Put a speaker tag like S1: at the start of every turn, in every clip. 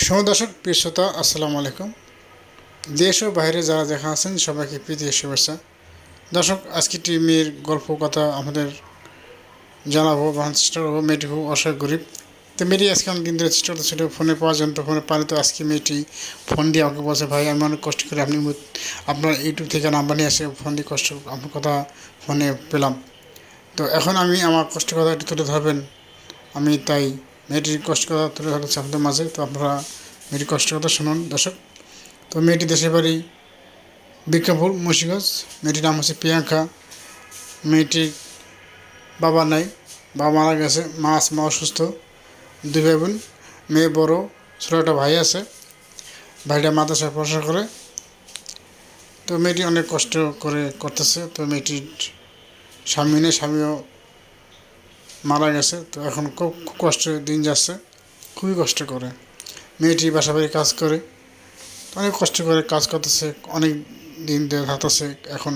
S1: সময় দর্শক, প্রিয় শ্রোতা, আসসালামু আলাইকুম। দেশ ও বাইরে যারা দেখা আছেন, সবাইকে প্রীতি শুভেচ্ছা। দর্শক, আজকে একটি মেয়ের গল্প কথা আমাদের জানাব। বা চেষ্টা করব মেয়েটি খুব অসহায় গরিব। তো মেয়েটি আজকে অনেক দিন ধরে চেষ্টা করতেছিল ফোনে পাওয়া জন্য তো ফোনে পানি তো আজকে মেয়েটি ফোন দিয়ে আমাকে বলছে, ভাই, আমি অনেক কষ্ট করে আপনি আপনার ইউটিউব থেকে নাম্বার নিয়ে আসে ফোন দিয়ে কষ্ট আপনার কথা ফোনে পেলাম। তো এখন আমি আমার কষ্ট কথা একটু তুলে ধরবেন। আমি তাই মেয়েটির কষ্ট কথা তুলে ধরেছি আপনাদের মাঝে, তো আপনারা মেয়েটির কষ্ট কথা শুনুন, দর্শক। তো মেয়েটি দেশের বাড়ি বিক্রমপুর, মুন্সিগঞ্জ। মেয়েটির নাম হচ্ছে প্রিয়াঙ্কা। মেয়েটির বাবা নাই, বাবা মারা গেছে, মা আছে মা অসুস্থ, দুই ভাই বোন মেয়ে বড়, ছোটো একটা ভাই আছে। ভাইটা মাদ্রাসায় পড়াশোনা করে। তো মেয়েটি অনেক কষ্ট করে করতেছে, তো মেয়েটির স্বামী নেই, স্বামীও মারা গেছে, তো এখন খুব কষ্টের দিন যাচ্ছে, খুবই কষ্ট করে। মেয়েটি বাসা বাড়ি কাজ করে, অনেক কষ্ট করে কাজ করতেছে, অনেক দিন থাকতেছে, এখন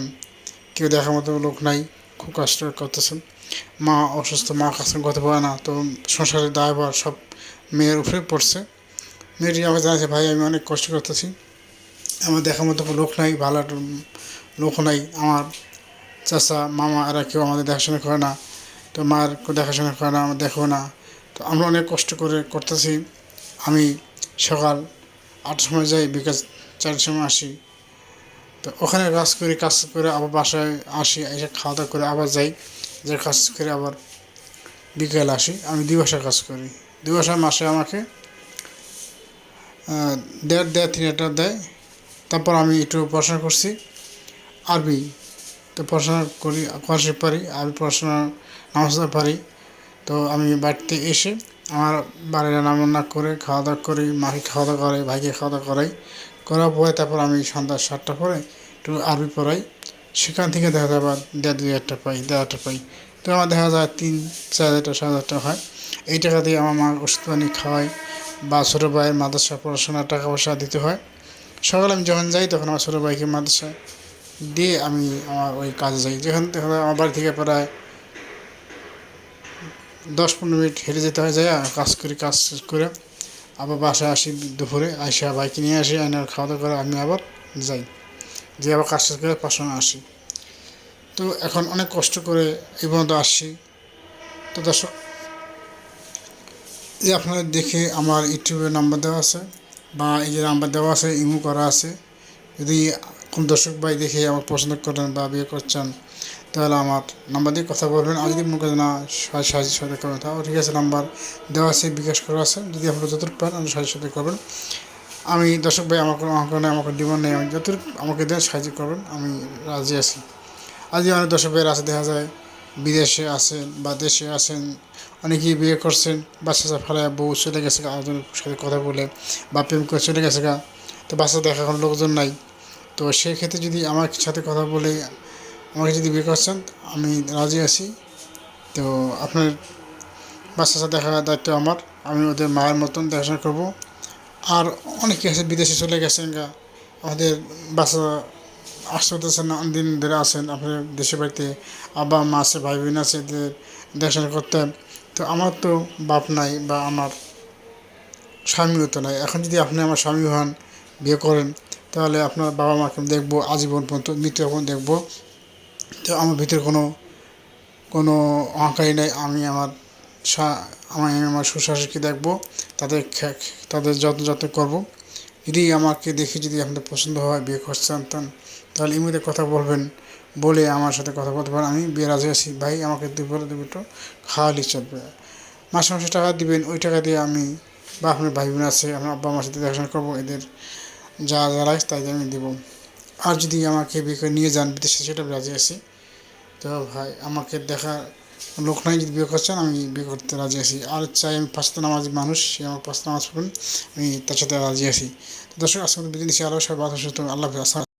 S1: কেউ দেখার মতো লোক নাই, খুব কষ্ট করতেছে। মা অসুস্থ, মা কাজ করতে পারে না, তো সংসারের দায়ভার সব মেয়ের উপরে পড়ছে। মেয়েটি আমাকে জানাচ্ছে, ভাই, আমি অনেক কষ্ট করতেছি, আমার দেখার মতো লোক নাই, ভালো লোক নাই, আমার চাচা, মামা এরা কেউ আমাদের দেখাশোনা করে না তো মার দেখাশোনা করে না দেখো না। তো আমরা অনেক কষ্ট করে করতেছি। আমি সকাল আটটার সময় যাই, বিকাল চারটার সময় আসি। তো ওখানে কাজ করি, কাজ করে আবার বাসায় আসি, এসে খাওয়া দাওয়া করে আবার যাই। যে কাজ করে আবার বিকেল আসি। আমি দুই বছর কাজ করি। দুই বছর মাসে আমাকে দেড় দেড়, তিন হাজার দেয়। তারপর আমি একটু পড়াশোনা করছি। আরবি। তো পড়াশোনা করি পড়াশোনা পারি আমি পড়াশোনা নামাজ পড়তে পারি তো আমি বাড়িতে এসে আমার বাড়ির রান্না করে খাওয়া দাওয়া করি, মাকে খাওয়া দাওয়া করাই, ভাইকে খাওয়া দাওয়া করাই। করার পরে তারপর আমি সন্ধ্যা সাতটা পরে একটু আরবি পড়াই। সেখান থেকে দেখা যায় আবার দেড়, দুই হাজারটা পাই, দেড় হাজারটা পাই। তো আমার দেখা যায় তিন, চার হাজারটা সাত হাজারটা হয়। এই টাকা দিয়ে আমার মা ওষুধ পানি খাওয়াই বা ছোটো ভাইয়ের মাদ্রাসা পড়াশোনার টাকা পয়সা দিতে হয়। সকালে আমি যখন যাই তখন আমার ছোটো ভাইকে মাদ্রাসা দিয়ে আমি আমার ওই কাজে যাই। যেখান থেকে আমার বাড়ি থেকে প্রায় দশ পনেরো মিনিট হেঁটে যেতে হয় যাই কাজ করি, কাজ করে আবার বাসায় আসি দুপুরে। আইসা বাইকে নিয়ে আসি, আইনার খাওয়া দাওয়া করে আমি আবার যাই। যে আবার কাজ শেষ করে পড়াশোনা আসি। তো এখন অনেক কষ্ট করে এই পর্যন্ত আসছি। তো দর্শক, এই আপনাদের দেখে আমার ইউটিউবে নাম্বার দেওয়া আছে বা এই যে নাম্বার দেওয়া আছে, ইমো করা আছে। যদি কোন দর্শক ভাই দেখে আমার পছন্দ করেন বা বিয়ে করছেন, তাহলে আমার নাম্বার দিয়ে কথা বলবেন। আর যদি মনে করেন না সাহায্য সাহায্য করবেন তাও ঠিক আছে নাম্বার দেওয়া আছে, বিকাশ করা আছে। যদি আপনারা যতটুকু পারেন, আপনি সাহায্য সাথে করবেন। আমি দর্শক ভাই, আমার কোনো আমার আমার ডিমান্ড নেই। আমি যতটুকু আমাকে দেন সাহায্য করবেন, আমি রাজি আছি। আজকে অনেক দর্শক ভাইয়ের আছে, দেখা যায় বিদেশে আছেন বা দেশে আছেন, অনেকেই বিয়ে করছেন, বাচ্চা ফেলায়, বউ চলে গেছে আরেকজনের সাথে কথা বলে বা প্রেম করে চলে গেছে গা, তো বাচ্চা দেখা কোনো লোকজন নাই। তো সেক্ষেত্রে যদি আমার সাথে কথা বলে আমাকে যদি বিয়ে করছেন, আমি রাজি আছি। তো আপনার বাচ্চা সাথে দেখা দায়িত্ব আমার। আমি ওদের মায়ের মতন দেখাশোনা করব। আর অনেকে আছে, বিদেশে চলে গেছেন গা। আমাদের বাচ্চা আসতে হতেছে না দিন ধরে আসেন আপনার দেশের বাড়িতে। আব্বা, মা আছে ভাই বোন আছে, এদের দেখাশোনা করতে। তো আমার তো বাপ নাই বা আমার স্বামীও তো নাই। এখন যদি আপনি আমার স্বামী হন, বিয়ে করেন তাহলে আপনার বাবা মাকে দেখব, আজীবন পর্যন্ত মৃত্যু যখন দেখব। তো আমার ভিতরে কোনো কোনো অহংকারী নেই। আমি আমার আমি আমার শ্বশুরকে দেখব, তাদের তাদের যত্ন যত্ন করব। যদি আমাকে দেখে যদি আপনাদের পছন্দ হয়, বিয়ে করছেন তান- তাহলে ইমেলে কথা বলবেন, বলে আমার সাথে কথা বলতে পারেন। আমি বিয়ে রাজি আছি। ভাই, আমাকে দুপুরে দুটো খাওয়ালি চলবে। মাসে মাসে টাকা দিবেন, ওই টাকা দিয়ে আমি বা আপনার ভাই বোন আছে আমার আব্বা আমার সাথে দেখাশোনা করব। এদের যা যা লাগে তাই আমি দেবো। আর যদি আমাকে বিয়ে করে নিয়ে যান বিদেশে, সেটা রাজি আছি। তো ভাই, আমাকে দেখা লোক নাই যদি বিয়ে করছেন, আমি বিয়ে করতে রাজি আছি। আর চাই আমি পাঁচটা নামাজ মানুষ, সে আমার পাঁচটা নামাজ পড়বেন আমি তার সাথে রাজি আছি। তো দর্শক আজকে বিদেশি আরও সবাই বাধা সুস্থ আল্লাহ